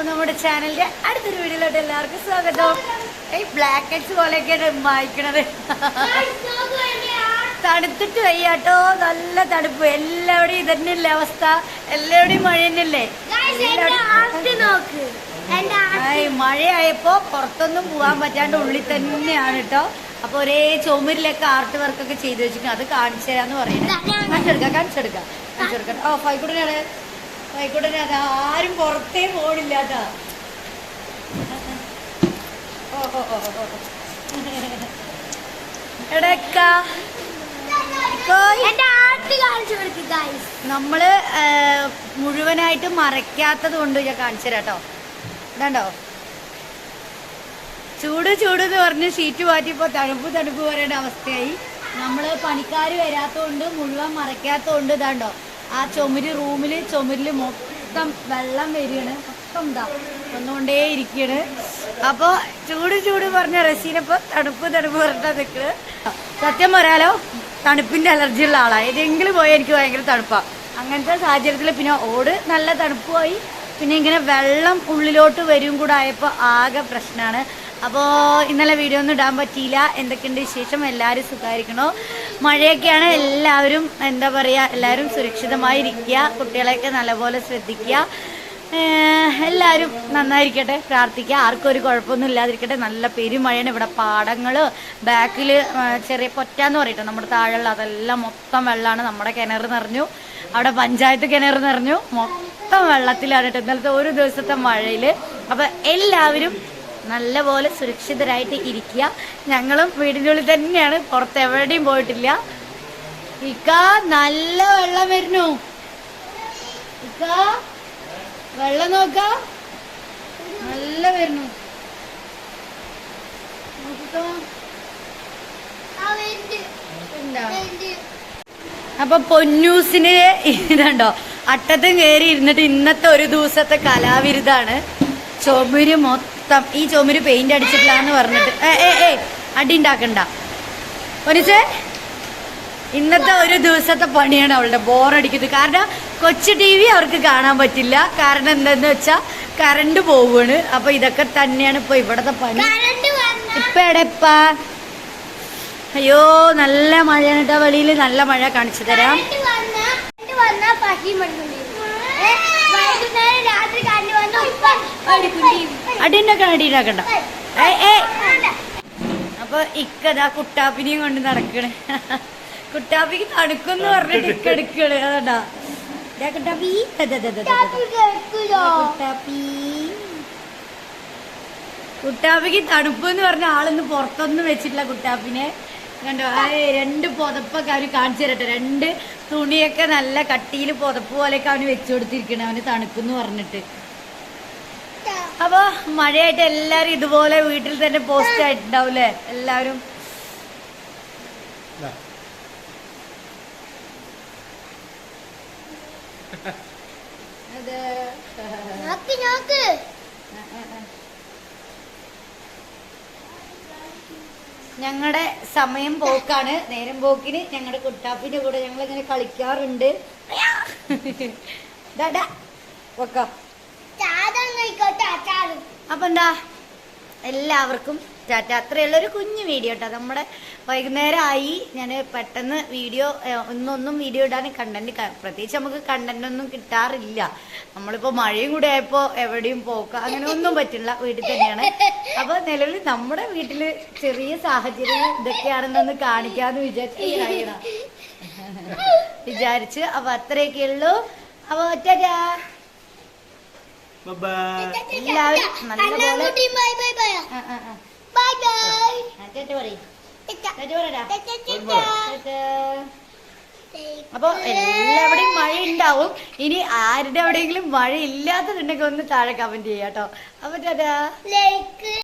അപ്പൊ നമ്മുടെ ചാനലിന്റെ അടുത്തൊരു വീഡിയോയിലോട്ട് എല്ലാവർക്കും സ്വാഗതം. ഈ ബ്ലാക്ക് ഹെഡ്സ് പോലെയൊക്കെയാണ് വായിക്കണത് തണുത്തിട്ട് വയ്യാട്ടോ. നല്ല തണുപ്പ്. എല്ലാവിടെയും ഇതന്നെയല്ലേ അവസ്ഥ. എല്ലാവിടെയും മഴ തന്നെയല്ലേ? മഴയായപ്പോ പുറത്തൊന്നും പോവാൻ പറ്റാണ്ട് ഉള്ളിൽ തന്നെയാണ് കേട്ടോ. അപ്പൊ ഒരേ ചുമരിലൊക്കെ ആർട്ട് വർക്ക് ഒക്കെ ചെയ്തു വെച്ചിട്ടുണ്ട് അത് കാണിച്ചു തരാന്ന് പറയുന്നത് കാണിച്ചെടുക്കാം കാണിച്ചെടുക്കാം. കാണിച്ചെടുക്കാം. ഓ ഫൈക്കൂടനാണ് അത് ആരും പുറത്തേ പോണില്ല കേട്ടോ ഓ ഓ ഓ ഓ, ഓ. എടക്കാ എന്റെ ആർട്ട് കാണിച്ചു കൊടുക്ക് ഗൈസ് നമ്മൾ മുഴുവനായിട്ട് മറയ്ക്കാത്തത് കൊണ്ട് ഞാൻ കാണിച്ചു തരാം കേട്ടോ ഇതാണ്ടോ? ചൂട് ചൂട് എന്ന് പറഞ്ഞ് ഷീറ്റ് മാറ്റിയപ്പോ തണുപ്പ് തണുപ്പ് പറയേണ്ട അവസ്ഥയായി. നമ്മൾ പണിക്കാർ വരാത്തോണ്ട് മുഴുവൻ മറയ്ക്കാത്തോണ്ട് ഇതാണ്ടോ? ആ ചുമര് റൂമിൽ ചുമരിൽ മൊത്തം വെള്ളം വരികയാണ്. മൊത്തം ഇതാ വന്നുകൊണ്ടേ ഇരിക്കുകയാണ്. അപ്പൊ ചൂട് ചൂട് പറഞ്ഞ റസീനപ്പോൾ തണുപ്പ് തണുപ്പ് പറഞ്ഞാൽ നിക്കണ്. സത്യം പറയാലോ തണുപ്പിന്റെ അലർജി ഉള്ള ആളാ. ഏതെങ്കിലും പോയാൽ എനിക്ക് ഭയങ്കര തണുപ്പാ. അങ്ങനത്തെ സാഹചര്യത്തിൽ പിന്നെ ഓട് നല്ല തണുപ്പുമായി പിന്നെ ഇങ്ങനെ വെള്ളം ഉള്ളിലോട്ട് വരും കൂടെ ആയപ്പോൾ ആകെ പ്രശ്നമാണ് അപ്പോൾ ഇന്നലെ വീഡിയോ ഒന്നും ഇടാൻ പറ്റിയില്ല. എന്തൊക്കെയുണ്ട് വിശേഷം? എല്ലാവരും സുഖമായിരിക്കണോ? മഴയൊക്കെയാണ് എല്ലാവരും എന്താ പറയുക എല്ലാവരും സുരക്ഷിതമായിരിക്കുക. കുട്ടികളെയൊക്കെ നല്ലപോലെ ശ്രദ്ധിക്കുക. എല്ലാവരും നന്നായിരിക്കട്ടെ പ്രാർത്ഥിക്കുക. ആർക്കും ഒരു കുഴപ്പമൊന്നും ഇല്ലാതിരിക്കട്ടെ. നല്ല പെരുമഴയാണ് ഇവിടെ പാടങ്ങൾ ബാക്കിൽ ചെറിയ പൊറ്റാന്ന് പറയട്ടെ. നമ്മുടെ താഴെയുള്ള അതെല്ലാം മൊത്തം വെള്ളമാണ്. നമ്മുടെ കിണർ നിറഞ്ഞു. അവിടെ പഞ്ചായത്ത് കിണർ നിറഞ്ഞു. മൊത്തം വെള്ളത്തിലാണ് കേട്ടോ. ഇന്നലത്തെ ഒരു ദിവസത്തെ മഴയിൽ അപ്പം എല്ലാവരും നല്ലപോലെ സുരക്ഷിതരായിട്ട് ഇരിക്കുക. ഞങ്ങളും വീടിനുള്ളിൽ തന്നെയാണ്. പുറത്ത് എവിടെയും പോയിട്ടില്ല. ഇക്ക നല്ല വെള്ളം വരുന്നു. ഇക്ക വെള്ളം നോക്ക. നല്ല വരുന്നു. അപ്പൊ പൊന്നൂസിന് ഇതുണ്ടോ? അട്ടത്തും കയറി ഇരുന്നിട്ട് ഇന്നത്തെ ഒരു ദിവസത്തെ കലാവിരുതാണ്. ചുമര് മൊത്തം ഈ ചുമര് പെയിന്റ് അടിച്ചിട്ടില്ലാന്ന് പറഞ്ഞിട്ട്. ഏ അടി ഉണ്ടാക്കണ്ട പൊന്നിച്ചേ ഇന്നത്തെ ഒരു ദിവസത്തെ പണിയാണ് അവളുടെ ബോറടിക്കുന്നത് കാരണം കൊച്ചു ടി വി അവർക്ക് കാണാൻ പറ്റില്ല. കാരണം എന്താന്ന് വെച്ചാ കറണ്ട് പോവാണ്. അപ്പൊ ഇതൊക്കെ തന്നെയാണ് ഇപ്പൊ ഇവിടത്തെ പണി. ഇപ്പൊ എടപ്പാ അയ്യോ നല്ല മഴയാണ് കേട്ടോ വെളിയിൽ നല്ല മഴ കാണിച്ചു തരാം. രാത്രി ഏ ഏ. അപ്പൊ ഇക്കതാ കുട്ടാപ്പിനെയും കൊണ്ട് നടക്കണ്. കുട്ടാപ്പിക്ക് തണുക്കെന്ന് പറഞ്ഞിട്ട് ഇക്ക കുട്ടാപ്പിക്ക് തണുപ്പ് എന്ന് പറഞ്ഞ ആളൊന്നും പുറത്തൊന്നും വെച്ചിട്ടില്ല കുട്ടാപ്പിനെ. കണ്ടോ? ആ രണ്ട് പുതപ്പൊക്കെ അവന് കാണിച്ചു തരട്ടെ. രണ്ട് തുണിയൊക്കെ നല്ല കട്ടിയിൽ പുതപ്പ് പോലെയൊക്കെ അവന് വെച്ചു കൊടുത്തിരിക്കണേ അവന് തണുപ്പെന്ന് പറഞ്ഞിട്ട്. അപ്പൊ മഴയായിട്ട് എല്ലാരും ഇതുപോലെ വീട്ടിൽ തന്നെ പോസ്റ്റ് ആയിട്ടുണ്ടാവൂലേ എല്ലാവരും. അതെ. നോക്ക് നോക്ക്. ഞങ്ങളുടെ സമയം പോക്കാണ്. നേരം പോക്കിന് ഞങ്ങളുടെ കുട്ടാപ്പിന്റെ കൂടെ ഞങ്ങൾ ഇങ്ങനെ കളിക്കാറുണ്ട് ഡാ, ഡാ. വെക്കോ. അപ്പൊ എന്താ എല്ലാവർക്കും ടാറ്റ. അത്രയുള്ള ഒരു കുഞ്ഞു വീഡിയോ കേട്ടോ നമ്മുടെ വൈകുന്നേരം ആയി ഞാൻ പെട്ടെന്ന് വീഡിയോ ഒന്നൊന്നും വീഡിയോ ഇടാൻ കണ്ടന്റ് പ്രത്യേകിച്ച് നമുക്ക് കണ്ടന്റ് ഒന്നും കിട്ടാറില്ല. നമ്മളിപ്പോ മഴയും കൂടെ ആയപ്പോ എവിടെയും പോക്ക അങ്ങനെ ഒന്നും പറ്റില്ല. വീട്ടിൽ തന്നെയാണ്. അപ്പൊ നിലവിൽ നമ്മുടെ വീട്ടിൽ ചെറിയ സാഹചര്യം ഇതൊക്കെയാണെന്നൊന്ന് കാണിക്കാന്ന് വിചാരിച്ചു വിചാരിച്ച് അപ്പൊ അത്രയൊക്കെ ഉള്ളൂ അപ്പൊ ടാറ്റാ. എല്ലാവരും. അപ്പൊ എല്ലാവിടെയും മഴ ഉണ്ടാവും ഇനി ആരുടെ എവിടെയെങ്കിലും മഴ ഇല്ലാത്തതുണ്ടെങ്കിൽ ഒന്ന് താഴെ കമന്റ് ചെയ്യാട്ടോ. അപ്പൊ ടാറ്റാ ലൈക്ക്